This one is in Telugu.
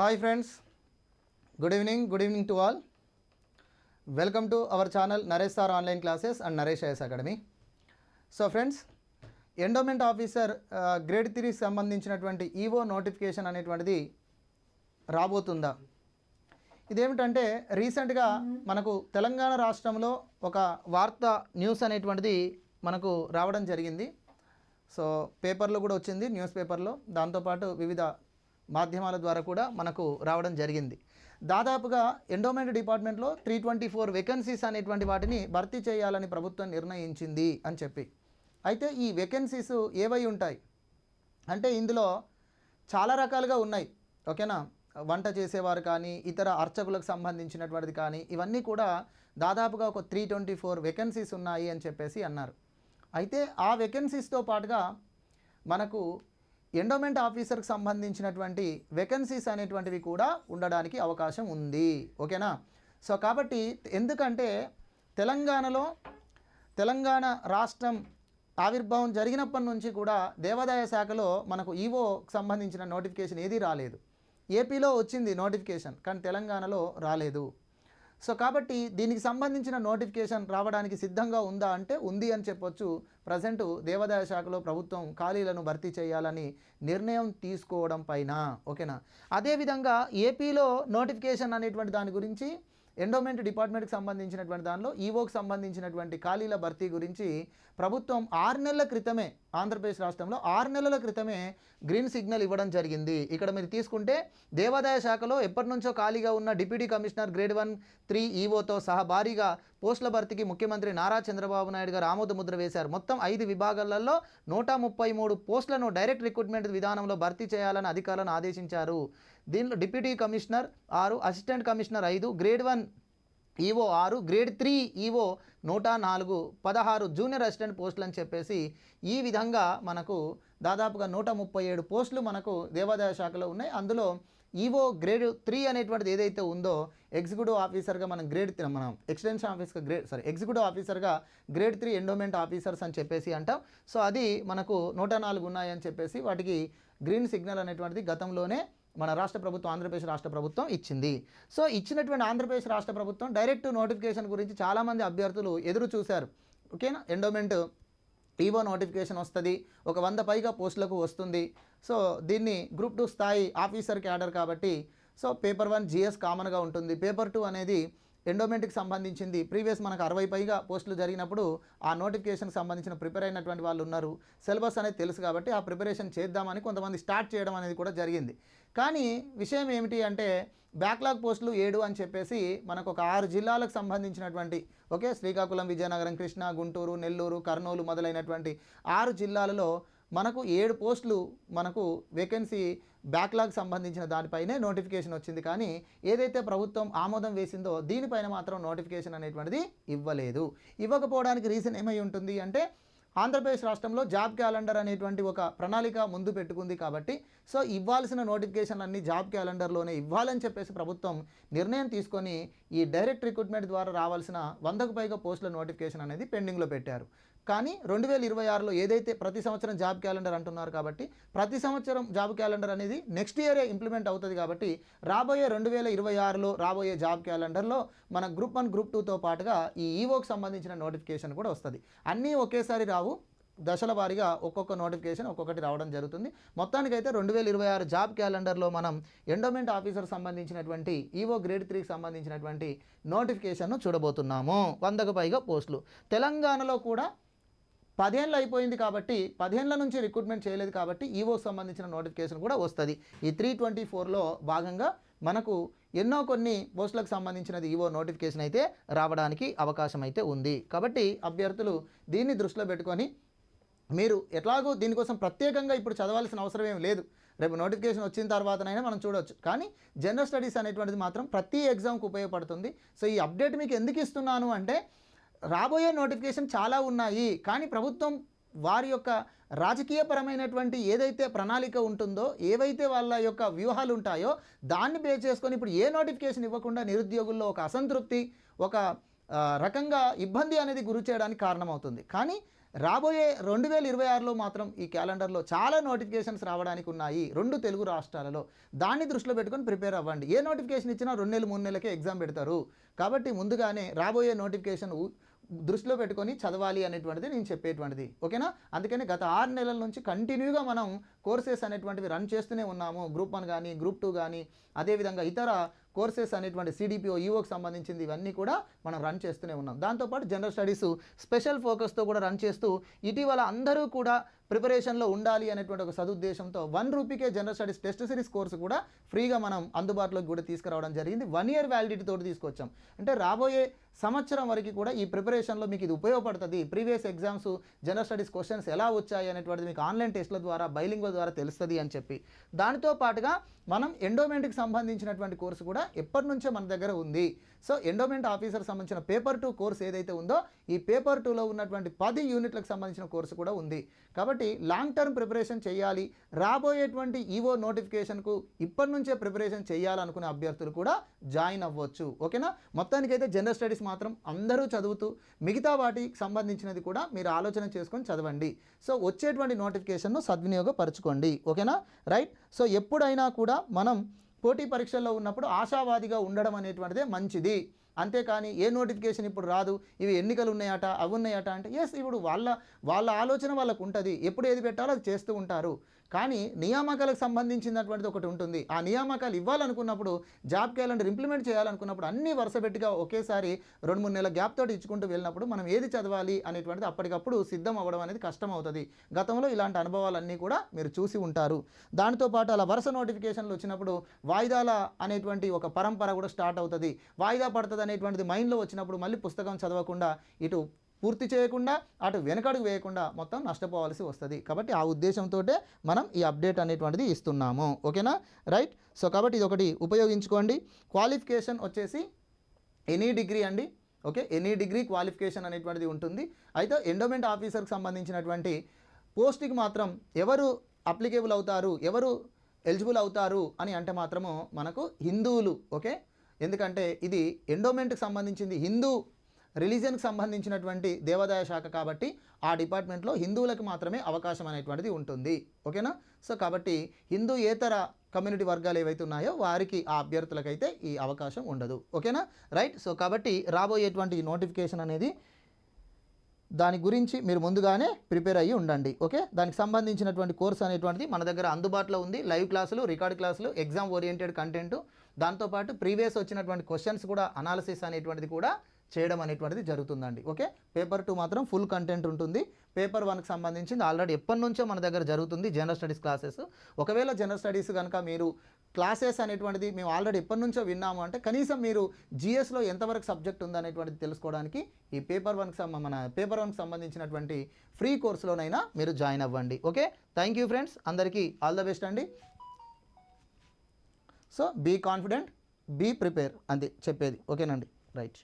Hi friends good evening good evening to all welcome to our channel Naresh sir online classes and Naresh IAS academy so friends endowment officer grade త్రీకి సంబంధించినటువంటి ఈవో నోటిఫికేషన్ అనేటువంటిది రాబోతుందా? ఇదేమిటంటే రీసెంట్గా మనకు తెలంగాణ రాష్ట్రంలో ఒక వార్త న్యూస్ అనేటువంటిది మనకు రావడం జరిగింది. సో పేపర్లో కూడా వచ్చింది న్యూస్ పేపర్లో దాంతోపాటు వివిధ మాధ్యమాల ద్వారా కూడా మనకు రావడం జరిగింది. దాదాపుగా ఎండోమెంట్ డిపార్ట్మెంట్లో త్రీ ట్వంటీ ఫోర్ వేకెన్సీస్ అనేటువంటి వాటిని భర్తీ చేయాలని ప్రభుత్వం నిర్ణయించింది అని చెప్పి. అయితే ఈ వేకెన్సీస్ ఏవై ఉంటాయి? అంటే ఇందులో చాలా రకాలుగా ఉన్నాయి. ఓకేనా? వంట చేసేవారు కానీ ఇతర అర్చకులకు సంబంధించినటువంటిది కానీ ఇవన్నీ కూడా దాదాపుగా ఒక త్రీ ట్వంటీ ఫోర్ వేకెన్సీస్ ఉన్నాయి అని చెప్పేసి అన్నారు. అయితే ఆ వేకెన్సీస్తో పాటుగా మనకు ఎండోమెంట్ ఆఫీసర్కి సంబంధించినటువంటి వేకెన్సీస్ అనేటువంటివి కూడా ఉండడానికి అవకాశం ఉంది. ఓకేనా? సో కాబట్టి ఎందుకంటే తెలంగాణలో తెలంగాణ రాష్ట్రం ఆవిర్భావం జరిగినప్పటి నుంచి కూడా దేవాదాయ శాఖలో మనకు ఈవోకి సంబంధించిన నోటిఫికేషన్ ఏదీ రాలేదు. ఏపీలో వచ్చింది నోటిఫికేషన్ కానీ తెలంగాణలో రాలేదు. సో కాబట్టి దీనికి సంబంధించిన నోటిఫికేషన్ రావడానికి సిద్ధంగా ఉందా అంటే ఉంది అని చెప్పొచ్చు. ప్రజెంటు దేవాదాయ శాఖలో ప్రభుత్వం ఖాళీలను భర్తీ చేయాలని నిర్ణయం తీసుకోవడం పైన ఓకేనా? అదేవిధంగా ఏపీలో నోటిఫికేషన్ అనేటువంటి దాని గురించి ఎండోమెంట్ డిపార్ట్మెంట్కి సంబంధించినటువంటి దానిలో ఈవోకి సంబంధించినటువంటి ఖాళీల భర్తీ గురించి ప్రభుత్వం ఆరు నెలల క్రితమే ఆంధ్రప్రదేశ్ రాష్ట్రంలో ఆరు నెలల క్రితమే గ్రీన్ సిగ్నల్ ఇవ్వడం జరిగింది. ఇక్కడ మీరు తీసుకుంటే దేవాదాయ శాఖలో ఎప్పటి నుంచో ఖాళీగా ఉన్న deputy commissioner grade one three ఈవోతో సహా భారీగా పోస్టుల భర్తీకి ముఖ్యమంత్రి నారా చంద్రబాబు నాయుడు గారు ఆమోద ముద్ర వేశారు. మొత్తం ఐదు విభాగాలలో నూట ముప్పై మూడు పోస్టులను డైరెక్ట్ రిక్రూట్మెంట్ విధానంలో భర్తీ చేయాలని అధికారులను ఆదేశించారు. దీనిలో డిప్యూటీ కమిషనర్ ఆరు అసిస్టెంట్ కమిషనర్ ఐదు గ్రేడ్ వన్ ఈవో ఆరు గ్రేడ్ త్రీ ఈవో నూట నాలుగు పదహారు జూనియర్ అసిస్టెంట్ పోస్టులు అని చెప్పేసి ఈ విధంగా మనకు దాదాపుగా నూట ముప్పై ఏడు పోస్టులు మనకు దేవాదాయ శాఖలో ఉన్నాయి. అందులో ఈవో గ్రేడ్ త్రీ అనేటువంటిది ఏదైతే ఉందో ఎగ్జిక్యూటివ్ ఆఫీసర్గా మనం గ్రేడ్ మనం ఎక్స్టెన్షన్ ఆఫీస్గా గ్రేడ్ సారీ ఎగ్జిక్యూటివ్ ఆఫీసర్గా గ్రేడ్ త్రీ ఎండోమెంట్ ఆఫీసర్స్ అని చెప్పేసి అంటాం. సో అది మనకు నూట నాలుగు ఉన్నాయని చెప్పేసి వాటికి గ్రీన్ సిగ్నల్ అనేటువంటిది గతంలోనే మన రాష్ట్ర ప్రభుత్వం ఆంధ్రప్రదేశ్ రాష్ట్ర ప్రభుత్వం ఇచ్చింది. సో ఇచ్చినటువంటి ఆంధ్రప్రదేశ్ రాష్ట్ర ప్రభుత్వం డైరెక్ట్ నోటిఫికేషన్ గురించి చాలామంది అభ్యర్థులు ఎదురు చూశారు. ఓకేనా? ఎండోమెంట్ ఈవో నోటిఫికేషన్ వస్తుంది. ఒక వంద పైగా పోస్టులకు వస్తుంది. సో దీన్ని గ్రూప్ టూ స్థాయి ఆఫీసర్ క్యాడర్ కాబట్టి సో పేపర్ వన్ జిఎస్ కామన్గా ఉంటుంది. పేపర్ టూ అనేది ఎండోమెంట్కి సంబంధించింది. ప్రీవియస్ మనకు అరవై పైగా పోస్టులు జరిగినప్పుడు ఆ నోటిఫికేషన్కి సంబంధించిన ప్రిపేర్ అయినటువంటి వాళ్ళు ఉన్నారు. సిలబస్ అనేది తెలుసు కాబట్టి ఆ ప్రిపరేషన్ చేద్దామని కొంతమంది స్టార్ట్ చేయడం అనేది కూడా జరిగింది. కానీ విషయం ఏమిటి అంటే బ్యాక్లాగ్ పోస్టులు ఏడు అని చెప్పేసి మనకు ఒక ఆరు జిల్లాలకు సంబంధించినటువంటి ఓకే? శ్రీకాకుళం విజయనగరం కృష్ణా గుంటూరు నెల్లూరు కర్నూలు మొదలైనటువంటి ఆరు జిల్లాలలో మనకు ఏడు పోస్టులు మనకు వేకెన్సీ బ్యాక్లాగ్ సంబంధించిన దానిపైనే నోటిఫికేషన్ వచ్చింది. కానీ ఏదైతే ప్రభుత్వం ఆమోదం వేసిందో దీనిపైన మాత్రం నోటిఫికేషన్ అనేటువంటిది ఇవ్వలేదు. ఇవ్వకపోవడానికి రీజన్ ఏమై ఉంటుంది అంటే ఆంధ్రప్రదేశ్ రాష్ట్రంలో జాబ్ క్యాలెండర్ అనేటువంటి ఒక ప్రణాళిక ముందు పెట్టుకుంది కాబట్టి సో ఇవ్వాల్సిన నోటిఫికేషన్ అన్ని జాబ్ క్యాలెండర్లోనే ఇవ్వాలని చెప్పేసి ప్రభుత్వం నిర్ణయం తీసుకొని ఈ డైరెక్ట్ రిక్రూట్మెంట్ ద్వారా రావాల్సిన వందకు పైగా పోస్టుల నోటిఫికేషన్ అనేది పెండింగ్లో పెట్టారు. కానీ రెండు వేల ఇరవై ఆరులో ఏదైతే ప్రతి సంవత్సరం జాబ్ క్యాలెండర్ అంటున్నారు కాబట్టి ప్రతి సంవత్సరం జాబ్ క్యాలెండర్ అనేది నెక్స్ట్ ఇయరే ఇంప్లిమెంట్ అవుతుంది కాబట్టి రాబోయే రెండు వేల ఇరవై ఆరులో రాబోయే జాబ్ క్యాలెండర్లో మన గ్రూప్ వన్ గ్రూప్ టూతో పాటుగా ఈ ఈవోకి సంబంధించిన నోటిఫికేషన్ కూడా వస్తుంది. అన్నీ ఒకేసారి రావు. దశల వారీగా ఒక్కొక్క నోటిఫికేషన్ ఒక్కొక్కటి రావడం జరుగుతుంది. మొత్తానికైతే రెండు వేల ఇరవై ఆరు జాబ్ క్యాలెండర్లో మనం ఎండోమెంట్ ఆఫీసర్ సంబంధించినటువంటి ఈవో గ్రేడ్ త్రీకి సంబంధించినటువంటి నోటిఫికేషన్ను చూడబోతున్నాము. వందకు పైగా పోస్టులు. తెలంగాణలో కూడా పదేళ్ళు అయిపోయింది కాబట్టి పదేళ్ళ నుంచి రిక్రూట్మెంట్ చేయలేదు కాబట్టి ఈవోకి సంబంధించిన నోటిఫికేషన్ కూడా వస్తుంది. ఈ త్రీ ట్వంటీ ఫోర్లో భాగంగా మనకు ఎన్నో కొన్ని పోస్టులకు సంబంధించినది ఈవో నోటిఫికేషన్ అయితే రావడానికి అవకాశం అయితే ఉంది. కాబట్టి అభ్యర్థులు దీన్ని దృష్టిలో పెట్టుకొని మీరు ఎట్లాగో దీనికోసం ప్రత్యేకంగా ఇప్పుడు చదవాల్సిన అవసరం ఏం లేదు. రేపు నోటిఫికేషన్ వచ్చిన తర్వాతనైనా మనం చూడవచ్చు కానీ జనరల్ స్టడీస్ అనేటువంటిది మాత్రం ప్రతి ఎగ్జామ్కి ఉపయోగపడుతుంది. సో ఈ అప్డేట్ మీకు ఎందుకు ఇస్తున్నాను అంటే రాబోయే నోటిఫికేషన్ చాలా ఉన్నాయి. కానీ ప్రభుత్వం వారి యొక్క రాజకీయపరమైనటువంటి ఏదైతే ప్రణాళిక ఉంటుందో ఏవైతే వాళ్ళ యొక్క వ్యూహాలు ఉంటాయో దాన్ని పే చేసుకొని ఇప్పుడు ఏ నోటిఫికేషన్ ఇవ్వకుండా నిరుద్యోగుల్లో ఒక అసంతృప్తి ఒక రకంగా ఇబ్బంది అనేది గురి చేయడానికి కారణమవుతుంది. కానీ రాబోయే రెండు వేల ఇరవై ఆరులో మాత్రం ఈ క్యాలెండర్లో చాలా నోటిఫికేషన్స్ రావడానికి ఉన్నాయి రెండు తెలుగు రాష్ట్రాలలో. దాన్ని దృష్టిలో పెట్టుకొని ప్రిపేర్ అవ్వండి. ఏ నోటిఫికేషన్ ఇచ్చినా రెండు నెలలు మూడు నెలలకే ఎగ్జామ్ పెడతారు. కాబట్టి ముందుగానే రాబోయే నోటిఫికేషన్ దృష్టిలో పెట్టుకొని చదవాలి అనేటువంటిది నేను చెప్పేటువంటిది. ఓకేనా? అందుకని గత ఆరు నెలల నుంచి కంటిన్యూగా మనం కోర్సెస్ అనేటువంటివి రన్ చేస్తూనే ఉన్నాము. గ్రూప్ వన్ కానీ గ్రూప్ టూ కానీ అదేవిధంగా ఇతర కోర్సెస్ అనేటువంటి సిడిపిఓ ఈఓకి సంబంధించింది ఇవన్నీ కూడా మనం రన్ చేస్తూనే ఉన్నాం. దాంతోపాటు జనరల్ స్టడీస్ స్పెషల్ ఫోకస్తో కూడా రన్ చేస్తూ ఇటీవల అందరూ కూడా ప్రిపరేషన్లో ఉండాలి అనేటువంటి ఒక సదుద్దేశంతో one రూపీకే general studies test series course కూడా ఫ్రీగా మనం అందుబాటులోకి కూడా తీసుకురావడం జరిగింది. వన్ ఇయర్ వ్యాలిడిటీ తోటి తీసుకొచ్చాం. అంటే రాబోయే సంవత్సరం వరకు కూడా ఈ ప్రిపరేషన్లో మీకు ఇది ఉపయోగపడుతుంది. Previous exams general studies questions ఎలా వచ్చాయి అనేటువంటిది మీకు ఆన్లైన్ టెస్ట్ల ద్వారా బైలింగ్ల ద్వారా తెలుస్తుంది అని చెప్పి. దానితో పాటుగా మనం ఎండోమెంట్కి సంబంధించినటువంటి కోర్సు కూడా ఎప్పటి నుంచో మన దగ్గర ఉంది. సో ఎండోమెంట్ ఆఫీసర్ సంబంధించిన పేపర్ టూ కోర్స్ ఏదైతే ఉందో ఈ పేపర్ టూలో ఉన్నటువంటి పది యూనిట్లకు సంబంధించిన కోర్సు కూడా ఉంది. కాబట్టి లాంగ్ టర్మ్ ప్రిపరేషన్ చేయాలి. రాబోయేటువంటి ఈవో నోటిఫికేషన్కు ఇప్పటి నుంచే ప్రిపరేషన్ చేయాలనుకునే అభ్యర్థులు కూడా జాయిన్ అవ్వచ్చు. ఓకేనా? మొత్తానికైతే జనరల్ స్టడీస్ మాత్రం అందరూ చదువుతూ మిగతా వాటికి సంబంధించినది కూడా మీరు ఆలోచన చేసుకొని చదవండి. సో వచ్చేటువంటి నోటిఫికేషన్ను సద్వినియోగపరచుకోండి. ఓకేనా? రైట్? సో ఎప్పుడైనా కూడా మనం పోటీ పరీక్షల్లో ఉన్నప్పుడు ఆశావాదిగా ఉండడం అనేటువంటిదే మంచిది. అంతేకాని ఏ నోటిఫికేషన్ ఇప్పుడు రాదు? ఇవి ఎన్నికలు ఉన్నాయట అవి ఉన్నాయట అంటే ఎస్ ఇప్పుడు వాళ్ళ వాళ్ళ ఆలోచన వాళ్ళకు ఉంటుంది. ఎప్పుడు ఏది పెట్టాలో అది చేస్తూ ఉంటారు. కానీ నియామకాలకు సంబంధించినటువంటిది ఒకటి ఉంటుంది. ఆ నియామకాలు ఇవ్వాలనుకున్నప్పుడు జాబ్ క్యాలెండర్ ఇంప్లిమెంట్ చేయాలనుకున్నప్పుడు అన్ని వరుసపెట్టిగా ఒకేసారి రెండు మూడు నెలల గ్యాప్ తోటి ఇచ్చుకుంటూ వెళ్ళినప్పుడు మనం ఏది చదవాలి అనేటువంటిది అప్పటికప్పుడు సిద్ధం అవ్వడం అనేది కష్టం అవుతుంది గతంలో ఇలాంటి అనుభవాలన్నీ కూడా మీరు చూసి ఉంటారు. దాంతోపాటు అలా వరుస నోటిఫికేషన్లు వచ్చినప్పుడు వాయిదాల అనేటువంటి ఒక పరంపర కూడా స్టార్ట్ అవుతుంది. వాయిదా పడుతుంది అనేటువంటిది మైండ్లో వచ్చినప్పుడు మళ్ళీ పుస్తకం చదవకుండా ఇటు పూర్తి చేయకుండా అటు వెనకడుగు వేయకుండా మొత్తం నష్టపోవాల్సి వస్తుంది. కాబట్టి ఆ ఉద్దేశంతో మనం ఈ అప్డేట్ అనేటువంటిది ఇస్తున్నాము. ఓకేనా? రైట్? సో కాబట్టి ఇది ఒకటి ఉపయోగించుకోండి. క్వాలిఫికేషన్ వచ్చేసి ఎనీ డిగ్రీ అండి. ఓకే? ఎనీ డిగ్రీ క్వాలిఫికేషన్ అనేటువంటిది ఉంటుంది. అయితే ఎండోమెంట్ ఆఫీసర్కి సంబంధించినటువంటి పోస్ట్కి మాత్రం ఎవరు అప్లికేబుల్ అవుతారు ఎవరు ఎలిజిబుల్ అవుతారు అని అంటే మాత్రము మనకు హిందువులు. ఓకే? ఎందుకంటే ఇది ఎండోమెంట్కి సంబంధించింది హిందూ రిలీజియన్కి సంబంధించినటువంటి దేవాదాయ శాఖ కాబట్టి ఆ డిపార్ట్మెంట్లో హిందువులకు మాత్రమే అవకాశం అనేటువంటిది ఉంటుంది. ఓకేనా? సో కాబట్టి హిందూ ఏతర కమ్యూనిటీ వర్గాలు ఏవైతే ఉన్నాయో వారికి ఆ అభ్యర్థులకైతే ఈ అవకాశం ఉండదు. ఓకేనా? రైట్? సో కాబట్టి రాబోయేటువంటి నోటిఫికేషన్ అనేది దాని గురించి మీరు ముందుగానే ప్రిపేర్ అయ్యి ఉండండి. ఓకే? దానికి సంబంధించినటువంటి కోర్స్ అనేటువంటిది మన దగ్గర అందుబాటులో ఉంది. లైవ్ క్లాసులు రికార్డ్ క్లాసులు ఎగ్జామ్ ఓరియంటెడ్ కంటెంట్. దాంతోపాటు ప్రీవియస్ వచ్చినటువంటి క్వశ్చన్స్ కూడా అనాలిసిస్ అనేటువంటిది కూడా చేయడం అనేటువంటిది జరుగుతుందండి. ఓకే? పేపర్ టూ మాత్రం ఫుల్ కంటెంట్ ఉంటుంది. పేపర్ వన్కి సంబంధించింది ఆల్రెడీ ఎప్పటి నుంచో మన దగ్గర జరుగుతుంది జనరల్ స్టడీస్ క్లాసెస్. ఒకవేళ జనరల్ స్టడీస్ కనుక మీరు క్లాసెస్ అనేటువంటిది మేము ఆల్రెడీ ఎప్పటి నుంచో విన్నాము అంటే కనీసం మీరు జిఎస్లో ఎంతవరకు సబ్జెక్ట్ ఉందనేటువంటిది తెలుసుకోవడానికి ఈ పేపర్ వన్కి మన పేపర్ వన్కి సంబంధించినటువంటి ఫ్రీ కోర్సులోనైనా మీరు జాయిన్ అవ్వండి. ఓకే? Thank you friends. అందరికీ ఆల్ ద బెస్ట్ అండి. So be confident be prepare అంతే చెప్పేది. ఓకేనండి. రైట్.